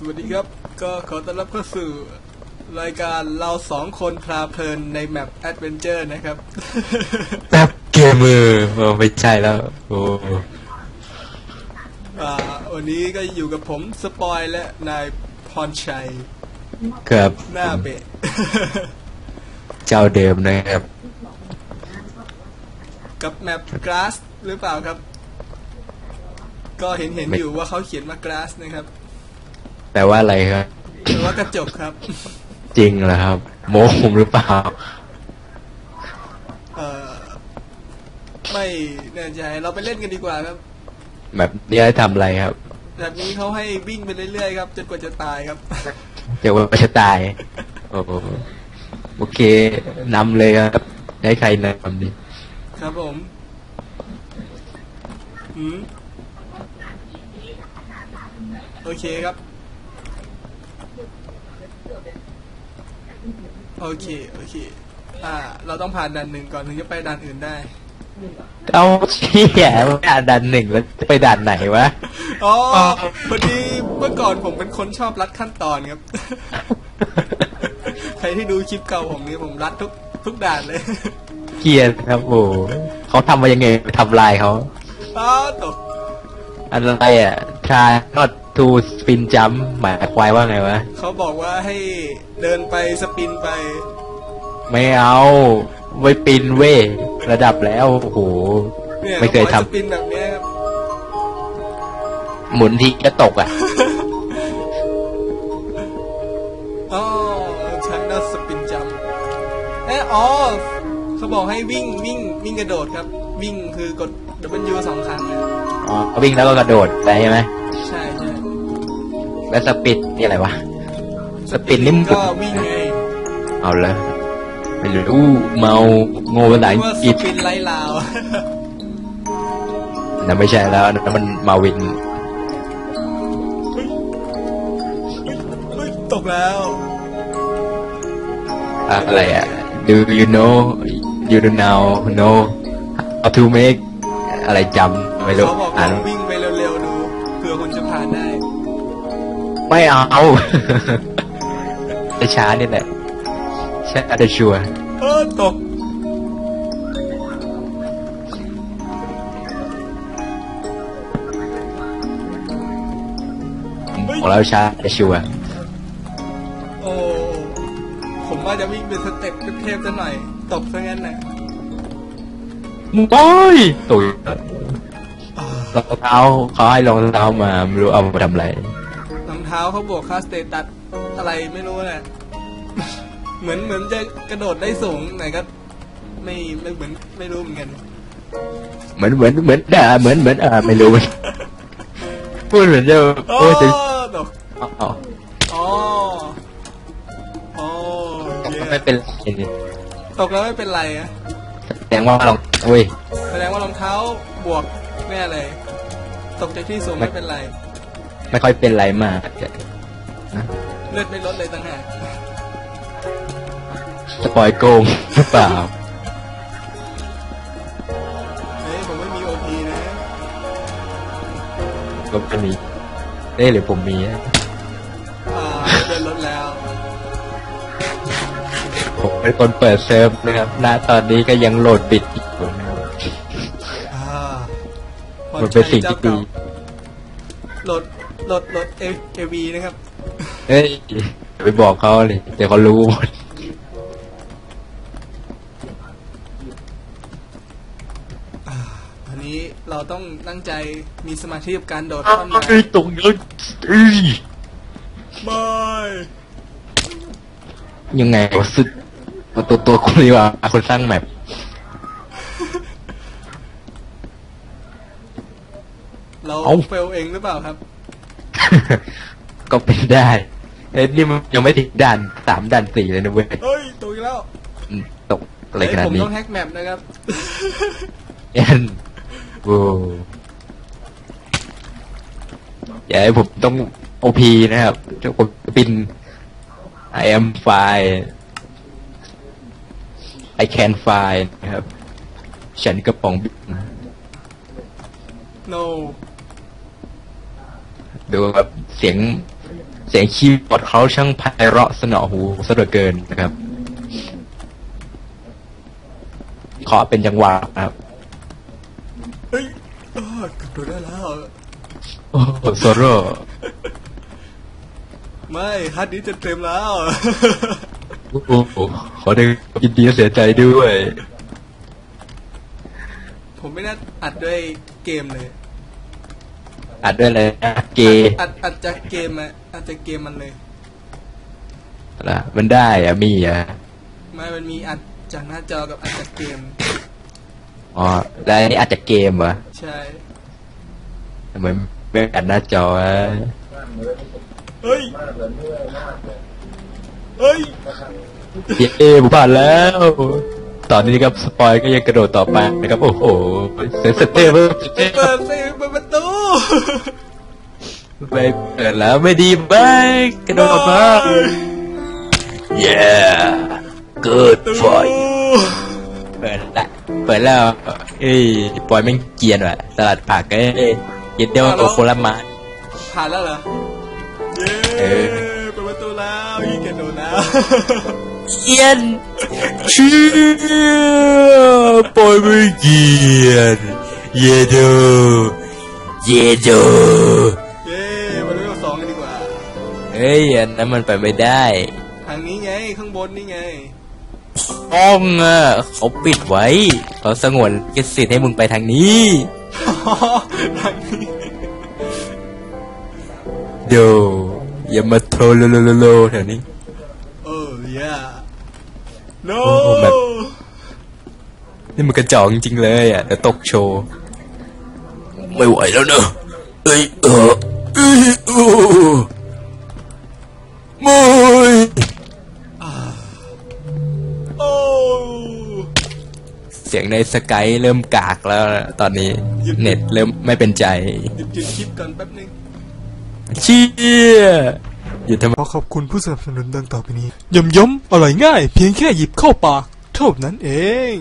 สวัสดีครับ ก็ขอต้อนรับเข้าสู่รายการเราสองคนพลาเพลินในแมปแอดเวนเจอร์นะครับ แป๊บเกมมือเออไม่ใช่แล้ว โอ้อ่าวันนี้ก็อยู่กับผมสปอยและนายพรชัยครับหน้าเบะเจ้าเดิมนะครับ กับแมปกราสหรือเปล่าครับ ก็เห็นเห็นไม่อยู่ว่าเขาเขียนว่ากราสนะครับ แปลว่าอะไรครับหรือว่ากระจกครับ จริงเหรอครับ โมผมหรือเปล่า เอ่อไม่แน่ใจเราไปเล่นกันดีกว่าครับ แบบนี้ให้ทำอะไรครับ แบบนี้เขาให้วิ่งไปเรื่อยๆครับจนกว่าจะตายครับเดี๋ยวว่าจะตาย โอ้โหโอเคนำเลยครับ ให้ใครนำดิครับผมอืมโอเคครับ โอเค โอเค อ่า เราต้องผ่านด่านหนึ่งก่อนถึงจะไปด่านอื่นได้ เอาเชี่ยไม่อ่านด่านหนึ่งแล้วจะไปด่านไหนวะ อ๋อ พอดีเมื่อก่อนผมเป็นคนชอบรัดขั้นตอนครับ ใครที่ดูคลิปเก่าผมนี่ผมรัดทุกทุกด่านเลย เกลียดครับโอ้โหเขาทำมายังไงไปทำลายเขาอ้าวตกอะไรอะ try not to spin jump หมายควายว่าไงวะ เขาบอกว่าให้เดินไปสปินไป ไม่เอาไว้ปินเว้ยระดับแล้ว โอ้โหเนี่ยไม่เคยขาทำบอกให้สปินแบบเนี้ยครับหมุนทีก็ตกอะ อ๋อใช้นัสปินจัมเอะอ๋อเขาบอกให้วิ่งวิ่งวิ่งกระโดดครับ วิ่งคือกด W สองครั้งนะอ๋อวิ่งแล้วก็กระโดดไปใช่ไหม ใช่ใช่ แล้วสปิดนี่อะไรวะ สปินนี่มันก็วิ่งไงเอาเลยไม่รู้เมาโง่ภาษาอังว่ากฤษสปินไล่ลาวนั่นไม่ใช่แล้วนั่นมันมาวิน เฮ้ยตกแล้ว อะไรอะ Do you know you don't know know how to make อะไรจำไม่รู้เขาบอกอ่าลอนงวิ่ง ไม่เอาช้าๆนี่แหละช้าแต่ชัวร์เออตกของเราช้าแต่ชัวร์โอ้ผมว่าจะวิ่งเป็นสเต็ปเทพๆซะหน่อย ตกซะงั้นน่ะโอ้ยตุยอ่ารองเท้าเขาให้รองเท้ามาไม่รู้เอามาทำอะไรรอง เท้าเขาบวกค่าสเตตัสอะไรไม่รู้น่ะเหมือนเหมือนจะกระโดดได้สูงไหนก็ไม่ไม่เหมือนไม่รู้เหมือนกันเหมือนเหมือนเหมือนด่าเหมือนเหมือนอ่าไม่รู้พูดเหมือนจะโอ้โอ้ยจะตกอ๋ออ๋ออ๋อเย้ไม่เป็นไรนี่ตกแล้วไม่เป็นไรอะแสดงว่าลองอุ้ยแสดงว่ารองเท้าบวกแน่เลย ตกจากที่สูงไม่ไม่เป็นไร ไม่ค่อยเป็นไรมากเลือดไม่ลดเลยต่างหากสปอยโกงหรือเปล่า เฮ้ยผมไม่มีโอพีนะก็ไม่มีเอ้ยหรือผมมีนะอ่าเลือดลดแล้ว ผมเป็นคนเปิดเซิร์ฟนะครับ ณ ตอนนี้ก็ยังโหลดบิดอยู่นะครับอ่าพอมันเป็นสิ่งที่ดี โหลด โหลดโหลดเอเอวีนะครับเอ้ยอย่าไปบอกเขาเลยเดี๋ยวเขารู้หมดอันนี้เราต้องตั้งใจมีสมาธิกับการโดดท่อนไม้เอ้ยตรงนี้เอ้ยไม่ยังไงวะสุดตัวตัวตัวคนดีกว่าคนสร้างแมปเราเอ้าเฟลเองหรือเปล่าครับ ก็เป็นได้เอ้ยนี่มันยังไม่ถึงด่านสามด่านสี่เลยนะเว้ยเฮ้ยตกอีกแล้วอืมตกอะไรเฮ้ยขนาดผมนี้ต้องแฮกแมปนะครับเอ็นโอ้อย่าให้ผมต้องโอพีนะครับจะผมปิน I am fine I can fine นะครับ ฉันกระป๋องบิน no ดูแบบเสียงเสียงคีย์บอร์ดเขาช่างไพเราะสนอหูซะเหลือเกินนะครับขอเป็นจังหวะครับเฮ้ยเออกระโดดได้แล้ว โอ้โหโซโร่ไม่ฮาร์ดดิสก์จะเต็มแล้ว โอ้โหขอได้ยินดีและเสียใจด้วย ผมไม่น่าอัดด้วยเกมเลย อัดด้วยอะไรนะเกย์อัดอัดจากเกมอะอัดจากเกมมันเลยล่ะมันได้อะมีอะไม่มันมีอัดจากหน้าจอกับอัดจากเกมอ๋อแล้วอันนี้อัดจากเกมเหรอใช่ทำไมไม่อัดหน้าจอวะเฮ้ยเฮ้ยเย้ผมผ่านแล้ว ตอนนี้ครับสปอยก็ยังกระโดดต่อไปนะครับโอ้โหเซนสเตอร์เปิดสิเปิดประตูไป เปิดแล้วไม่ดีไปกระโดดมา yeah good ตู้ boy เปิดละเปิดแล้ว เอ้ยปล่อยแม่งเกรียนว่ะสลัดผักเอ้ยเย็นเดียวโอโคลามาผ่านแล้วเหรอ เย้เออเปิดประตูแล้วยิงกระโดดแล้วเกรียนเชื่อปล่อยไม่เกรียนเยโดเยโด เฮ้ยอันนั้นมันไปไม่ได้ ทางนี้ไงข้างบนนี่ไงห้องอะเขาปิดไว้เขาสงวนกิสิทธิ์ให้มึงไปทางนี้ ทางนี้เดี๋ยวอย่ามาโทรโลโลโลโลแถวนี้เออ yeah no โอ้โหแบบ นี่มันกระจอกจริงๆเลยอะเดี๋ยวตกโชว์ ไม่ไหวแล้วเนอะเอ้ยเออเอ้ยโอ้ไม่โอ้ เสียงในสกายเริ่มกากแล้วนะตอนนี้ เน็ตเริ่มไม่เป็นใจ หยุดหยุดคลิปก่อนแป๊บนึง เชี่ยอย่าทำขอขอบคุณผู้สนับสนุนดังต่อไปนี้ยำยำอร่อยง่าย เพียงแค่หยิบเข้าปาก เท่านั้นเอง